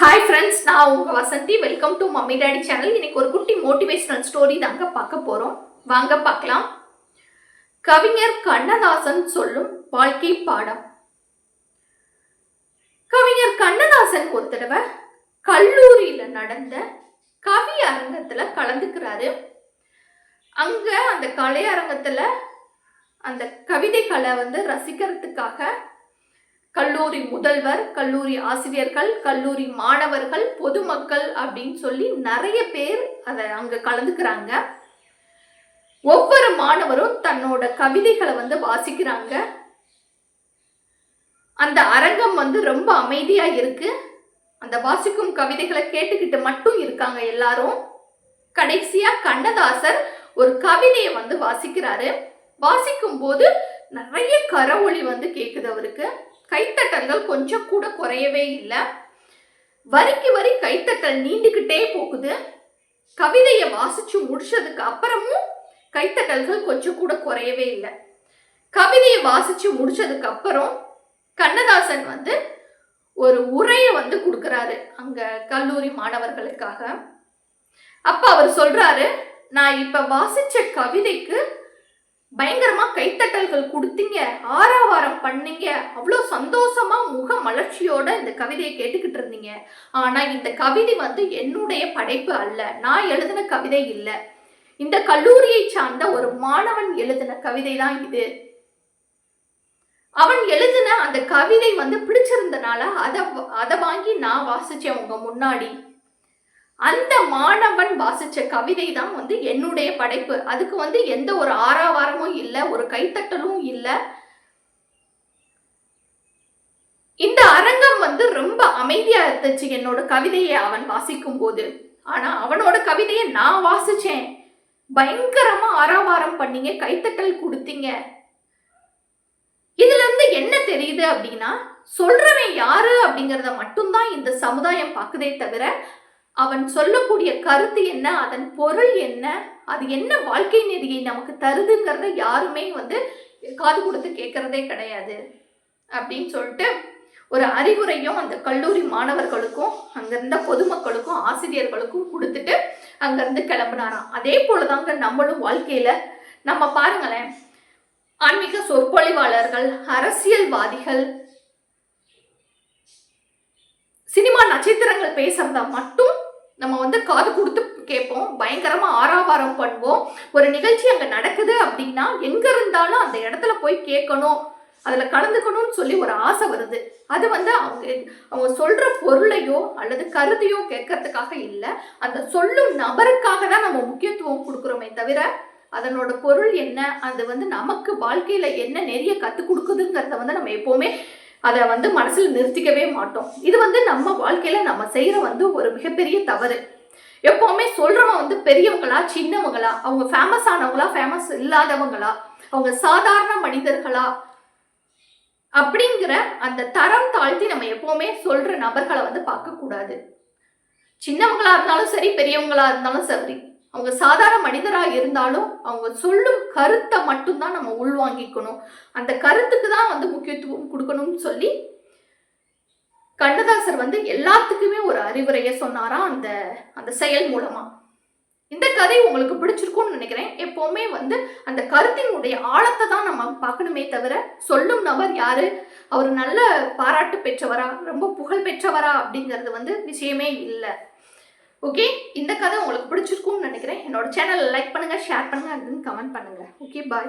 Hi friends நான் உங்கள் Vasanthi. Welcome to mummy daddy channel இன்னைக்கு ஒரு குட்டி மோட்டிவேஷனல் ஸ்டோரி தாங்க பார்க்க போகிறோம் வாங்க பார்க்கலாம். கவிஞர் கண்ணதாசன் சொல்லும் வாழ்க்கை பாடம். கவிஞர் கண்ணதாசன் ஒரு தடவை கல்லூரியில் நடந்த கவி அரங்கத்தில் கலந்துக்கிறாரு. அங்கே அந்த கலையரங்கத்தில் அந்த கவிதை கலை வந்து ரசிக்கிறதுக்காக கல்லூரி முதல்வர் கல்லூரி ஆசிரியர்கள் கல்லூரி மாணவர்கள் பொதுமக்கள் அப்படின்னு சொல்லி நிறைய பேர் அதை அங்கே கலந்துக்கிறாங்க. ஒவ்வொரு மாணவரும் தன்னோட கவிதைகளை வந்து வாசிக்கிறாங்க. அந்த அரங்கம் வந்து ரொம்ப அமைதியா இருக்கு. அந்த வாசிக்கும் கவிதைகளை கேட்டுக்கிட்டு மட்டும் இருக்காங்க எல்லாரும். கடைசியா கண்ணதாசர் ஒரு கவிதையை வந்து வாசிக்கிறாரு. வாசிக்கும் போது நிறைய கரவொளி வந்து கேக்குது அவருக்கு. கைத்தட்டல்கள் கொஞ்சம் கூட குறையவே இல்லை. வரிக்கு வரி கைத்தட்டல் நீண்டுக்கிட்டே போகுது. கவிதையை வாசிச்சு முடிச்சதுக்கு அப்புறமும் கைத்தட்டல்கள் கொஞ்சம் கூட குறையவே இல்லை. கவிதையை வாசிச்சு முடிச்சதுக்கு அப்புறம் கண்ணதாசன் வந்து ஒரு உரையை வந்து கொடுக்குறாரு அங்க கல்லூரி மாணவர்களுக்காக. அப்ப அவர் சொல்றாரு நான் இப்ப வாசிச்ச கவிதைக்கு பயங்கரமா கைத்தட்டல்கள் கொடுத்தீங்க ஆறாவாரம் பண்ணீங்க அவ்வளோ சந்தோஷமா முக மலர்ச்சியோட இந்த கவிதையை கேட்டுக்கிட்டு இருந்தீங்க. ஆனா இந்த கவிதை வந்து என்னுடைய படைப்பு அல்ல. நான் எழுதின கவிதை இல்லை. இந்த கல்லூரியை சார்ந்த ஒரு மாணவன் எழுதின கவிதை தான் இது. அவன் எழுதின அந்த கவிதை வந்து பிடிச்சிருந்தனால அதை அதை வாங்கி நான் வாசிச்சேன் உங்க முன்னாடி. அந்த மாணவன் வாசிச்ச கவிதை தான் வந்து என்னுடைய படைப்பு. அதுக்கு வந்து எந்த ஒரு ஆறாவாரமும் இல்லை ஒரு கைத்தட்டலும் இல்லை. இந்த அரங்கம் வந்து ரொம்ப அமைதியா இருந்துச்சு என்னோட கவிதையை அவன் வாசிக்கும் போது ஆனா அவனோட கவிதையை நான் வாசிச்சேன். பயங்கரமா ஆறாவாரம் பண்ணீங்க கைத்தட்டல் கொடுத்தீங்க. இதுல இருந்து என்ன தெரியுது அப்படின்னா சொல்றவன் யாரு அப்படிங்கிறத மட்டும்தான் இந்த சமுதாயம் பார்க்குதே தவிர அவன் சொல்லக்கூடிய கருத்து என்ன அதன் பொருள் என்ன அது என்ன வாழ்க்கை நெறியை நமக்கு தருதுங்கிறத யாருமே வந்து காது கொடுத்து கேட்கறதே கிடையாது. அப்படின்னு சொல்லிட்டு ஒரு அறிவுரையும் அந்த கல்லூரி மாணவர்களுக்கும் அங்கிருந்த பொதுமக்களுக்கும் ஆசிரியர்களுக்கும் கொடுத்துட்டு அங்கிருந்து கிளம்புனாராம். அதே போலதாங்க நம்மளும் வாழ்க்கையில. நம்ம பாருங்களேன் ஆன்மீக சொற்பொழிவாளர்கள் அரசியல்வாதிகள் சினிமா நட்சத்திரங்கள் பேசுறத மட்டும் நம்ம வந்து காது கொடுத்து கேட்போம் பயங்கரமா ஆறாவாரம் பண்ணுவோம். ஒரு நிகழ்ச்சி அங்க நடக்குது அப்படின்னா எங்க இருந்தாலும் அந்த இடத்துல போய் கேட்கணும். அதுல கலந்துக்கணும்னு சொல்லி ஒரு ஆசை வருது. அது வந்து அவங்க அவங்க சொல்ற பொருளையோ அல்லது கருத்தையோ கேட்கறதுக்காக இல்லை. அந்த சொல்லும் நபருக்காக தான் நம்ம முக்கியத்துவம் கொடுக்குறோமே தவிர அதனோட பொருள் என்ன? அது வந்து நமக்கு வாழ்க்கையில என்ன நிறைய கற்றுக் கொடுக்குதுங்கிறத வந்து நம்ம எப்போவுமே அதை வந்து மனசில் நிறுத்திக்கவே மாட்டோம். இது வந்து நம்ம வாழ்க்கையில நம்ம செய்யற வந்து ஒரு மிகப்பெரிய தவறு. எப்பவுமே சொல்றவங்க வந்து பெரியவங்களா சின்னவங்களா அவங்க ஃபேமஸ் ஆனவங்களா ஃபேமஸ் இல்லாதவங்களா அவங்க சாதாரண மனிதர்களா அப்படிங்கிற அந்த தரம் தாழ்த்தி நம்ம எப்பவுமே சொல்ற நபர்களை வந்து பார்க்க கூடாது சின்னவங்களா இருந்தாலும் சரி பெரியவங்களா இருந்தாலும் சரி அவங்க சாதாரண மனிதராக இருந்தாலும் அவங்க சொல்லும் கருத்தை மட்டும்தான் நம்ம உள்வாங்கிக்கணும். அந்த கருத்துக்கு தான் வந்து முக்கியத்துவம் கொடுக்கணும்னு சொல்லி கண்ணதாசர் வந்து எல்லாத்துக்குமே ஒரு அறிவுரையை சொன்னாராம் அந்த அந்த செயல் மூலமா. இந்த கதை உங்களுக்கு பிடிச்சிருக்கும்னு நினைக்கிறேன். எப்போவுமே வந்து அந்த கருத்தினுடைய ஆழத்தை தான் நம்ம பார்க்கணுமே தவிர சொல்லும் நபர் யாரு அவர் நல்ல பாராட்டு பெற்றவரா ரொம்ப புகழ் பெற்றவரா அப்படிங்கிறது வந்து விஷயமே இல்லை. ஓகே இந்த கதை உங்களுக்கு பிடிச்சிருக்கும்னு நினைக்கிறேன். என்னோட சேனலை லைக் பண்ணுங்கள் ஷேர் பண்ணுங்கள் அண்ட் கமெண்ட் பண்ணுங்கள் ஓகே பாய்